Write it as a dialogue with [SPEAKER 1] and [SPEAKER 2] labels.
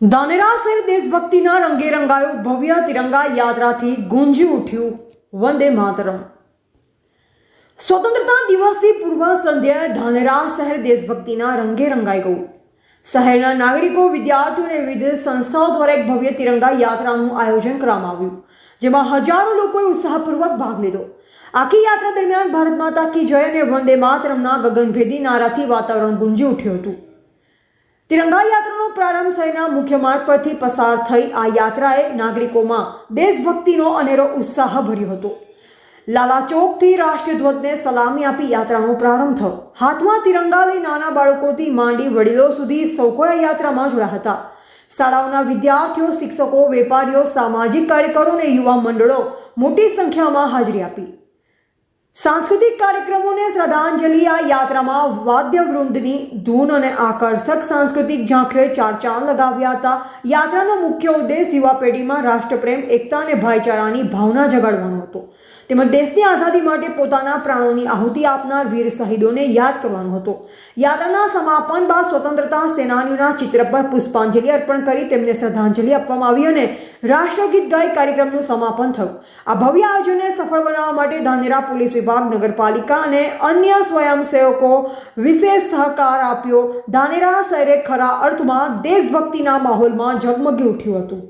[SPEAKER 1] ધાનેરા શહેર દેશભક્તિના રંગે રંગાયું ભવ્ય તિરંગા યાત્રાથી ગુંજી ઉઠ્યું વંદે માતરમ. સ્વતંત્રતા દિવસથી પૂર્વ સંધ્યાએ ધાનેરા શહેર દેશભક્તિના રંગે રંગાઈ ગયું. શહેરના નાગરિકો, વિદ્યાર્થીઓ અને વિવિધ સંસ્થાઓ દ્વારા એક ભવ્ય તિરંગા યાત્રાનું આયોજન કરવામાં આવ્યું, જેમાં હજારો લોકોએ ઉત્સાહપૂર્વક ભાગ લીધો. આખી યાત્રા દરમિયાન ભારત માતા કી જય અને વંદે માતરમના ગગનભેદી નારાથી વાતાવરણ ગુંજી ઉઠ્યું હતું. તિરંગા યાત્રાનો પ્રારંભ શહેરના મુખ્ય માર્ગ પરથી પસાર થઈ આ યાત્રાએ નાગરિકોમાં દેશભક્તિનો અનેરો ઉત્સાહ ભર્યો હતો. લાલા ચોકથી રાષ્ટ્રીય ધ્વજને સલામી આપી યાત્રાનો પ્રારંભ થયો. હાથમાં તિરંગા લઈ નાના બાળકોથી માંડી વડીલો સુધી સૌ યાત્રામાં જોડાયા હતા. શાળાઓના વિદ્યાર્થીઓ, શિક્ષકો, વેપારીઓ, સામાજિક કાર્યકરો અને યુવા મંડળો મોટી સંખ્યામાં હાજરી આપી. સાંસ્કૃતિક કાર્યક્રમોને શ્રદ્ધાંજલિ આ યાત્રામાં વાદ્યવૃંદની ધૂન અને આકર્ષક સાંસ્કૃતિક ઝાંખીઓએ ચાર ચાંદ લગાવ્યા હતા. યાત્રાનો મુખ્ય ઉદ્દેશ યુવા પેઢીમાં રાષ્ટ્રપ્રેમ, એકતા અને ભાઈચારાની ભાવના જગાડવાનો હતો. તેમજ દેશની આઝાદી માટે પોતાના પ્રાણોની આહુતિ આપનાર વીર શહીદોને યાદ કરવાનો હતો. યાત્રાના સમાપન બાદ સ્વતંત્રતા સેનાનીઓના ચિત્ર પર પુષ્પાંજલિ અર્પણ કરી તેમને શ્રદ્ધાંજલિ આપવામાં આવી અને રાષ્ટ્રગીત ગાઈ કાર્યક્રમનું સમાપન થયું. આ ભવ્ય આયોજનને સફળ બનાવવા માટે ધાનેરા પોલીસ વિભાગ નગરપાલિકા અને અન્ય સ્વયંસેવકો વિશેષ સહકાર આપ્યો. ધાનેરા શહેરે ખરા અર્થમાં દેશભક્તિના માહોલમાં ઝગમગી ઉઠ્યું હતું.